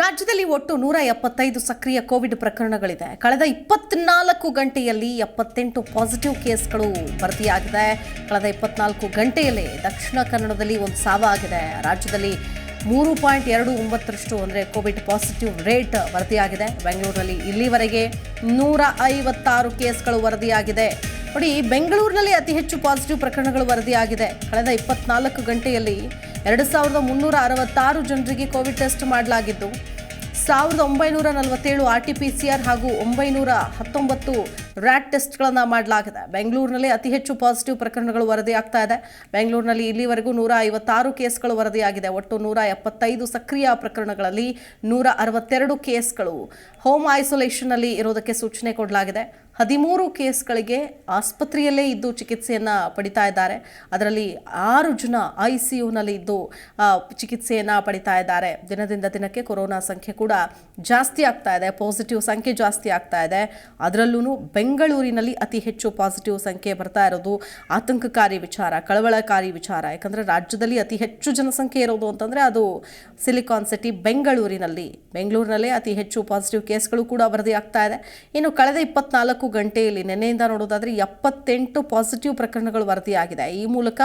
ರಾಜ್ಯದಲ್ಲಿ ಒಟ್ಟು ನೂರ ಎಪ್ಪತ್ತೈದು ಸಕ್ರಿಯ ಕೋವಿಡ್ ಪ್ರಕರಣಗಳಿದೆ. ಕಳೆದ ಇಪ್ಪತ್ನಾಲ್ಕು ಗಂಟೆಯಲ್ಲಿ ಎಪ್ಪತ್ತೆಂಟು ಪಾಸಿಟಿವ್ ಕೇಸ್ಗಳು ವರದಿಯಾಗಿದೆ ಕಳೆದ ಇಪ್ಪತ್ನಾಲ್ಕು ಗಂಟೆಯಲ್ಲಿ ದಕ್ಷಿಣ ಕನ್ನಡದಲ್ಲಿ ಒಂದು ಸಾವಾಗಿದೆ. ರಾಜ್ಯದಲ್ಲಿ ಮೂರು ಪಾಯಿಂಟ್ ಎರಡು ಒಂಬತ್ತರಷ್ಟು ಅಂದರೆ ಕೋವಿಡ್ ಪಾಸಿಟಿವ್ ರೇಟ್ ವರದಿಯಾಗಿದೆ ಬೆಂಗಳೂರಿನಲ್ಲಿ ಇಲ್ಲಿವರೆಗೆ ನೂರ ಐವತ್ತಾರು ಕೇಸ್ಗಳು ವರದಿಯಾಗಿದೆ. ನೋಡಿ, ಬೆಂಗಳೂರಿನಲ್ಲಿ ಅತಿ ಹೆಚ್ಚು ಪಾಸಿಟಿವ್ ಪ್ರಕರಣಗಳು ವರದಿಯಾಗಿದೆ. ಕಳೆದ ಇಪ್ಪತ್ನಾಲ್ಕು ಗಂಟೆಯಲ್ಲಿ ಎರಡು ಸಾವಿರದ ಮುನ್ನೂರ ಅರವತ್ತಾರು ಜನರಿಗೆ ಕೋವಿಡ್ ಟೆಸ್ಟ್ ಮಾಡಲಾಗಿದ್ದು, ಸಾವಿರದ ಒಂಬೈನೂರ ನಲವತ್ತೇಳು R T P C R ಹಾಗೂ ಒಂಬೈನೂರ ಹತ್ತೊಂಬತ್ತು ರ್ಯಾಟ್ ಟೆಸ್ಟ್ಗಳನ್ನು ಮಾಡಲಾಗಿದೆ. ಬೆಂಗಳೂರಿನಲ್ಲಿ ಅತಿ ಹೆಚ್ಚು ಪಾಸಿಟಿವ್ ಪ್ರಕರಣಗಳು ವರದಿಯಾಗ್ತಾ ಇದೆ. ಬೆಂಗಳೂರಿನಲ್ಲಿ ಇಲ್ಲಿವರೆಗೂ ನೂರ ಐವತ್ತಾರು ಕೇಸ್ಗಳು ವರದಿಯಾಗಿದೆ. ಒಟ್ಟು ನೂರ ಎಪ್ಪತ್ತೈದು ಸಕ್ರಿಯ ಪ್ರಕರಣಗಳಲ್ಲಿ ನೂರ ಅರವತ್ತೆರಡು ಕೇಸ್ಗಳು ಹೋಮ್ ಐಸೋಲೇಷನ್ನಲ್ಲಿ ಇರೋದಕ್ಕೆ ಸೂಚನೆ ಕೊಡಲಾಗಿದೆ. ಹದಿಮೂರು ಕೇಸ್ಗಳಿಗೆ ಆಸ್ಪತ್ರೆಯಲ್ಲೇ ಇದ್ದು ಚಿಕಿತ್ಸೆಯನ್ನು ಪಡಿತಾ ಇದ್ದಾರೆ. ಅದರಲ್ಲಿ ಆರು ಜನ ಐ ಸಿ ಯುನಲ್ಲಿ ಇದ್ದು ಚಿಕಿತ್ಸೆಯನ್ನು ಪಡಿತಾ ಇದ್ದಾರೆ. ದಿನದಿಂದ ದಿನಕ್ಕೆ ಕೊರೋನಾ ಸಂಖ್ಯೆ ಕೂಡ ಜಾಸ್ತಿ ಆಗ್ತಾ ಇದೆ. ಪಾಸಿಟಿವ್ ಸಂಖ್ಯೆ ಜಾಸ್ತಿ ಆಗ್ತಾ ಇದೆ. ಅದರಲ್ಲೂ ಬೆಂಗಳೂರಿನಲ್ಲಿ ಅತಿ ಹೆಚ್ಚು ಪಾಸಿಟಿವ್ ಸಂಖ್ಯೆ ಬರ್ತಾ ಇರೋದು ಆತಂಕಕಾರಿ ವಿಚಾರ, ಕಳವಳಕಾರಿ ವಿಚಾರ. ಯಾಕಂದರೆ ರಾಜ್ಯದಲ್ಲಿ ಅತಿ ಹೆಚ್ಚು ಜನಸಂಖ್ಯೆ ಇರೋದು ಅಂತಂದರೆ ಅದು ಸಿಲಿಕಾನ್ ಸಿಟಿ ಬೆಂಗಳೂರಿನಲ್ಲಿ. ಬೆಂಗಳೂರಿನಲ್ಲೇ ಅತಿ ಹೆಚ್ಚು ಪಾಸಿಟಿವ್ ಕೇಸ್ಗಳು ಕೂಡ ವರದಿ ಆಗ್ತಾ ಇದೆ. ಇನ್ನು ಕಳೆದ ಇಪ್ಪತ್ನಾಲ್ಕು ಗಂಟೆಯಲ್ಲಿ ನಿನ್ನೆಯಿಂದ ನೋಡೋದಾದರೆ ಎಪ್ಪತ್ತೆಂಟು ಪಾಸಿಟಿವ್ ಪ್ರಕರಣಗಳು ವರದಿಯಾಗಿದೆ. ಈ ಮೂಲಕ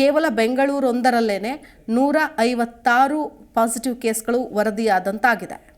ಕೇವಲ ಬೆಂಗಳೂರೊಂದರಲ್ಲೇ ನೂರ ಐವತ್ತಾರು ಪಾಸಿಟಿವ್ ಕೇಸ್ಗಳು ವರದಿಯಾದಂತಾಗಿದೆ.